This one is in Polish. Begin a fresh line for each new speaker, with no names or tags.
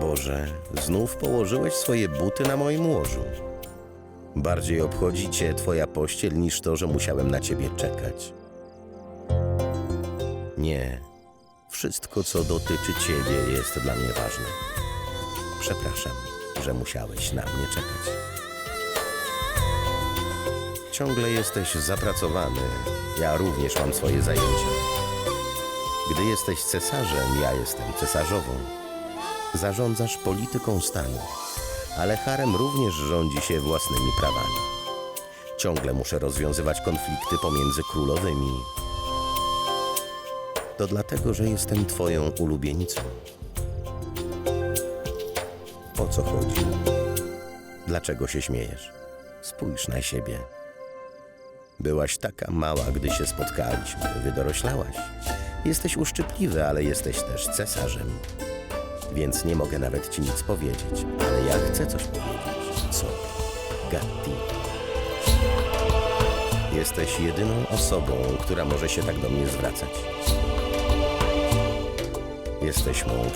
Boże, znów położyłeś swoje buty na moim łożu. Bardziej obchodzi cię twoja pościel niż to, że musiałem na ciebie czekać. Nie, wszystko co dotyczy ciebie jest dla mnie ważne. Przepraszam, że musiałeś na mnie czekać. Ciągle jesteś zapracowany, ja również mam swoje zajęcia. Gdy jesteś cesarzem, ja jestem cesarzową. Zarządzasz polityką stanu, ale harem również rządzi się własnymi prawami. Ciągle muszę rozwiązywać konflikty pomiędzy królowymi. To dlatego, że jestem twoją ulubienicą. O co chodzi? Dlaczego się śmiejesz? Spójrz na siebie. Byłaś taka mała, gdy się spotkaliśmy. Wydoroślałaś. Jesteś uszczypliwy, ale jesteś też cesarzem. Więc nie mogę nawet ci nic powiedzieć. Ale ja chcę coś powiedzieć. Co? Gatti. Jesteś jedyną osobą, która może się tak do mnie zwracać. Jesteś mą